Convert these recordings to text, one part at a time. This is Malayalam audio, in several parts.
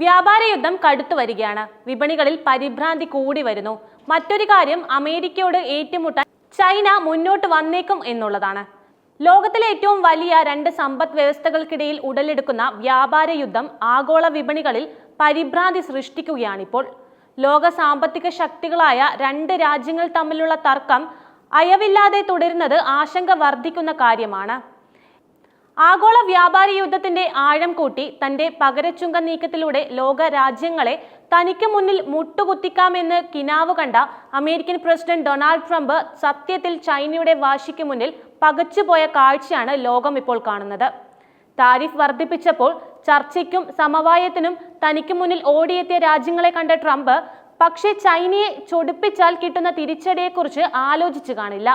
വ്യാപാര യുദ്ധം കടുത്തു വരികയാണ്. വിപണികളിൽ പരിഭ്രാന്തി കൂടി വരുന്നു. മറ്റൊരു കാര്യം അമേരിക്കയോട് ഏറ്റുമുട്ടാൻ ചൈന മുന്നോട്ട് വന്നേക്കും എന്നുള്ളതാണ്. ലോകത്തിലെ ഏറ്റവും വലിയ രണ്ട് സമ്പദ് വ്യവസ്ഥകൾക്കിടയിൽ ഉടലെടുക്കുന്ന വ്യാപാര യുദ്ധം ആഗോള വിപണികളിൽ പരിഭ്രാന്തി സൃഷ്ടിക്കുകയാണിപ്പോൾ. ലോക സാമ്പത്തിക ശക്തികളായ രണ്ട് രാജ്യങ്ങൾ തമ്മിലുള്ള തർക്കം അയവില്ലാതെ തുടരുന്നത് ആശങ്ക വർദ്ധിക്കുന്ന കാര്യമാണ്. ആഗോള വ്യാപാര യുദ്ധത്തിന്റെ ആഴം കൂട്ടി തന്റെ പകരച്ചുങ്ക നീക്കത്തിലൂടെ ലോക രാജ്യങ്ങളെ തനിക്ക് മുന്നിൽ മുട്ടുകുത്തിക്കാമെന്ന് കിനാവ് കണ്ട അമേരിക്കൻ പ്രസിഡന്റ് ഡൊണാൾഡ് ട്രംപ് സത്യത്തിൽ ചൈനയുടെ വാശിക്ക് മുന്നിൽ പകച്ചുപോയ കാഴ്ചയാണ് ലോകം ഇപ്പോൾ കാണുന്നത്. താരിഫ് വർദ്ധിപ്പിച്ചപ്പോൾ ചർച്ചയ്ക്കും സമവായത്തിനും തനിക്ക് മുന്നിൽ ഓടിയെത്തിയ രാജ്യങ്ങളെ കണ്ട ട്രംപ് പക്ഷേ ചൈനയെ ചൊടിപ്പിച്ചാൽ കിട്ടുന്ന തിരിച്ചടിയെക്കുറിച്ച് ആലോചിച്ചു കാണില്ല.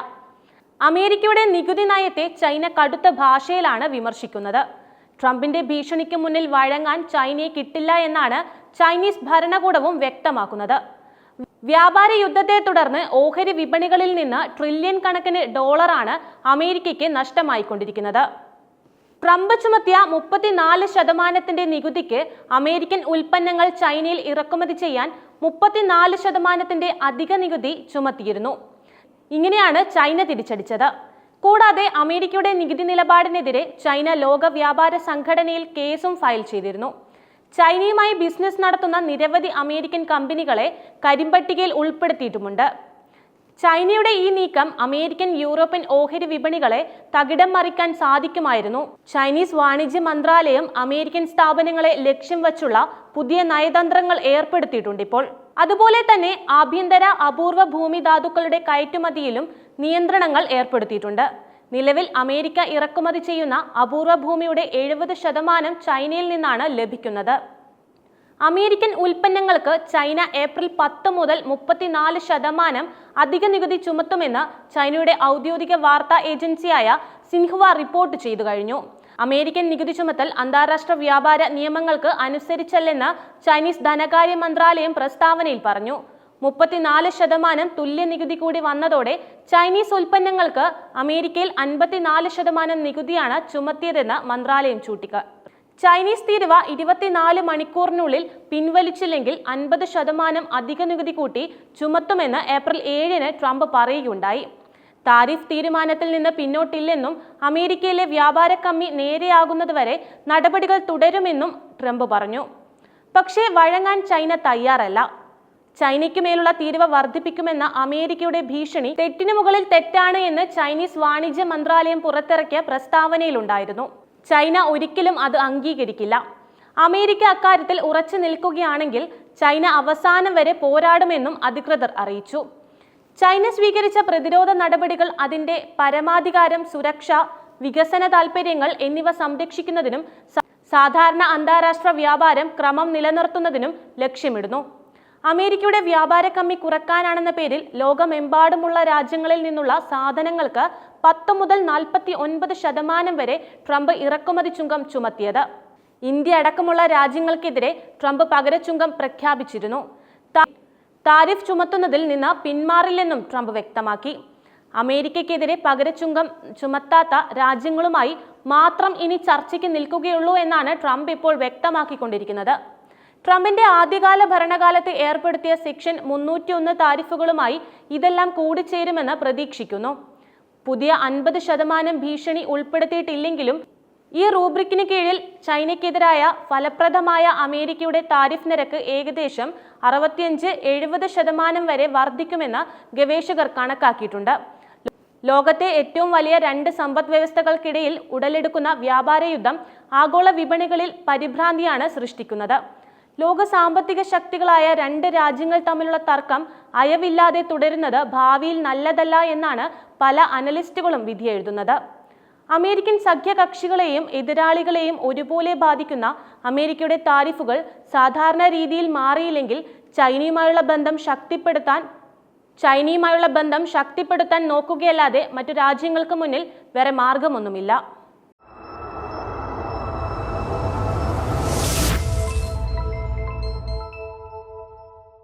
അമേരിക്കയുടെ നികുതി നയത്തെ ചൈന കടുത്ത ഭാഷയിലാണ് വിമർശിക്കുന്നത്. ട്രംപിന്റെ ഭീഷണിക്ക് മുന്നിൽ വഴങ്ങാൻ ചൈനയെ കിട്ടില്ല എന്നാണ് ചൈനീസ് ഭരണകൂടവും വ്യക്തമാക്കുന്നത്. വ്യാപാര യുദ്ധത്തെ തുടർന്ന് ഓഹരി വിപണികളിൽ നിന്ന് ട്രില്യൺ കണക്കിന് ഡോളറാണ് അമേരിക്കയ്ക്ക് നഷ്ടമായിക്കൊണ്ടിരിക്കുന്നത്. ട്രംപ് ചുമത്തിയ മുപ്പത്തിനാല് ശതമാനത്തിന്റെ നികുതിക്ക് അമേരിക്കൻ ഉൽപ്പന്നങ്ങൾ ചൈനയിൽ ഇറക്കുമതി ചെയ്യാൻ മുപ്പത്തിനാല് ശതമാനത്തിന്റെ അധിക നികുതി ചുമത്തിയിരുന്നു. ഇങ്ങനെയാണ് ചൈന തിരിച്ചടിച്ചത്. കൂടാതെ അമേരിക്കയുടെ നികുതി നിലപാടിനെതിരെ ചൈന ലോക വ്യാപാര സംഘടനയിൽ കേസും ഫയൽ ചെയ്തിരുന്നു. ചൈനയുമായി ബിസിനസ് നടത്തുന്ന നിരവധി അമേരിക്കൻ കമ്പനികളെ കരിമ്പട്ടികയിൽ ഉൾപ്പെടുത്തിയിട്ടുമുണ്ട്. ചൈനയുടെ ഈ നീക്കം അമേരിക്കൻ യൂറോപ്യൻ ഓഹരി വിപണികളെ തകിടം മറിക്കാൻ സാധിക്കുമായിരുന്നു. ചൈനീസ് വാണിജ്യ മന്ത്രാലയം അമേരിക്കൻ സ്ഥാപനങ്ങളെ ലക്ഷ്യം വച്ചുള്ള പുതിയ നയതന്ത്രങ്ങൾ ഏർപ്പെടുത്തിയിട്ടുണ്ട് ഇപ്പോൾ. അതുപോലെ തന്നെ ആഭ്യന്തര അപൂർവ ഭൂമിധാതുക്കളുടെ കയറ്റുമതിയിലും നിയന്ത്രണങ്ങൾ ഏർപ്പെടുത്തിയിട്ടുണ്ട്. നിലവിൽ അമേരിക്ക ഇറക്കുമതി ചെയ്യുന്ന അപൂർവ ഭൂമിയുടെ എഴുപത് ശതമാനം ചൈനയിൽ നിന്നാണ് ലഭിക്കുന്നത്. അമേരിക്കൻ ഉൽപ്പന്നങ്ങൾക്ക് ചൈന ഏപ്രിൽ പത്ത് മുതൽ മുപ്പത്തിനാല് ശതമാനം അധിക നികുതി ചുമത്തുമെന്ന് ചൈനയുടെ ഔദ്യോഗിക വാർത്താ ഏജൻസിയായ സിൻഹുവ റിപ്പോർട്ട് ചെയ്തു കഴിഞ്ഞു. അമേരിക്കൻ നികുതി ചുമത്തൽ അന്താരാഷ്ട്ര വ്യാപാര നിയമങ്ങൾക്ക് അനുസരിച്ചല്ലെന്ന് ചൈനീസ് ധനകാര്യ മന്ത്രാലയം പ്രസ്താവനയിൽ പറഞ്ഞു. മുപ്പത്തിനാല് ശതമാനം തുല്യ നികുതി കൂടി വന്നതോടെ ചൈനീസ് ഉൽപ്പന്നങ്ങൾക്ക് അമേരിക്കയിൽ അൻപത്തിനാല് ശതമാനം നികുതിയാണ് ചുമത്തിയതെന്ന് മന്ത്രാലയം ചൂണ്ടിക്കാട്ടി ചൈനീസ് തീരുവ ഇരുപത്തിനാല് മണിക്കൂറിനുള്ളിൽ പിൻവലിച്ചില്ലെങ്കിൽ അൻപത് ശതമാനം അധിക നികുതി കൂട്ടി ചുമത്തുമെന്ന് ഏപ്രിൽ ഏഴിന് ട്രംപ് പറയുകയുണ്ടായി. താരിഫ് തീരുമാനത്തിൽ നിന്ന് പിന്നോട്ടില്ലെന്നും അമേരിക്കയിലെ വ്യാപാര കമ്മി നേരെയാകുന്നതുവരെ നടപടികൾ തുടരുമെന്നും ട്രംപ് പറഞ്ഞു. പക്ഷേ വഴങ്ങാൻ ചൈന തയ്യാറല്ല. ചൈനയ്ക്ക് മേലുള്ള തീരുവ വർദ്ധിപ്പിക്കുമെന്ന അമേരിക്കയുടെ ഭീഷണി തെറ്റിനു മുകളിൽ തെറ്റാണ് എന്ന് ചൈനീസ് വാണിജ്യ മന്ത്രാലയം പുറത്തിറക്കിയ പ്രസ്താവനയിലുണ്ടായിരുന്നു. ചൈന ഒരിക്കലും അത് അംഗീകരിക്കില്ല. അമേരിക്ക അക്കാര്യത്തിൽ ഉറച്ചു നിൽക്കുകയാണെങ്കിൽ ചൈന അവസാനം വരെ പോരാടുമെന്നും അധികൃതർ അറിയിച്ചു. ചൈന സ്വീകരിച്ച പ്രതിരോധ നടപടികൾ അതിന്റെ പരമാധികാരം സുരക്ഷ വികസന താൽപര്യങ്ങൾ എന്നിവ സംരക്ഷിക്കുന്നതിനും സാധാരണ അന്താരാഷ്ട്ര വ്യാപാരം ക്രമം നിലനിർത്തുന്നതിനും ലക്ഷ്യമിടുന്നു. അമേരിക്കയുടെ വ്യാപാര കമ്മി കുറക്കാനാണെന്ന പേരിൽ ലോകമെമ്പാടുമുള്ള രാജ്യങ്ങളിൽ നിന്നുള്ള സാധനങ്ങൾക്ക് പത്ത് മുതൽ നാൽപ്പത്തി ഒൻപത് ശതമാനം വരെ ട്രംപ് ഇറക്കുമതി ചുങ്കം ചുമത്തിയത്. ഇന്ത്യ അടക്കമുള്ള രാജ്യങ്ങൾക്കെതിരെ ട്രംപ് പകരച്ചുങ്കം പ്രഖ്യാപിച്ചിരുന്നു. താരിഫ് ചുമത്തുന്നതിൽ നിന്ന് പിന്മാറില്ലെന്നും ട്രംപ് വ്യക്തമാക്കി. അമേരിക്കയ്ക്കെതിരെ പകരച്ചുങ്കം ചുമത്താത്ത രാജ്യങ്ങളുമായി മാത്രം ഇനി ചർച്ചയ്ക്ക് നിൽക്കുകയുള്ളൂ എന്നാണ് ട്രംപ് ഇപ്പോൾ വ്യക്തമാക്കിക്കൊണ്ടിരിക്കുന്നത്. ട്രംപിന്റെ ആദ്യകാല ഭരണകാലത്ത് ഏർപ്പെടുത്തിയ സെക്ഷൻ മുന്നൂറ്റിയൊന്ന് താരിഫുകളുമായി ഇതെല്ലാം കൂടിച്ചേരുമെന്ന് പ്രതീക്ഷിക്കുന്നു. പുതിയ അൻപത് ശതമാനം ഭീഷണി ഉൾപ്പെടുത്തിയിട്ടില്ലെങ്കിലും ഈ റൂബ്രിക്കിന് കീഴിൽ ചൈനയ്ക്കെതിരായ ഫലപ്രദമായ അമേരിക്കയുടെ താരിഫ് നിരക്ക് ഏകദേശം അറുപത്തിയഞ്ച് എഴുപത് ശതമാനം വരെ വർദ്ധിക്കുമെന്ന് ഗവേഷകർ കണക്കാക്കിയിട്ടുണ്ട്. ലോകത്തെ ഏറ്റവും വലിയ രണ്ട് സമ്പദ് വ്യവസ്ഥകൾക്കിടയിൽ ഉടലെടുക്കുന്ന വ്യാപാര യുദ്ധം ആഗോള വിപണികളിൽ പരിഭ്രാന്തിയാണ് സൃഷ്ടിക്കുന്നത്. ലോക സാമ്പത്തിക ശക്തികളായ രണ്ട് രാജ്യങ്ങൾ തമ്മിലുള്ള തർക്കം അയവില്ലാതെ തുടരുന്നത് ഭാവിയിൽ നല്ലതല്ല എന്നാണ് പല അനലിസ്റ്റുകളും വിധിയെഴുതുന്നത്. അമേരിക്കൻ സഖ്യകക്ഷികളെയും എതിരാളികളെയും ഒരുപോലെ ബാധിക്കുന്ന അമേരിക്കയുടെ താരിഫുകൾ സാധാരണ രീതിയിൽ മാറിയില്ലെങ്കിൽ ചൈനയുമായുള്ള ബന്ധം ശക്തിപ്പെടുത്താൻ ചൈനയുമായുള്ള ബന്ധം ശക്തിപ്പെടുത്താൻ നോക്കുകയല്ലാതെ മറ്റു രാജ്യങ്ങൾക്ക് മുന്നിൽ വേറെ മാർഗമൊന്നുമില്ല.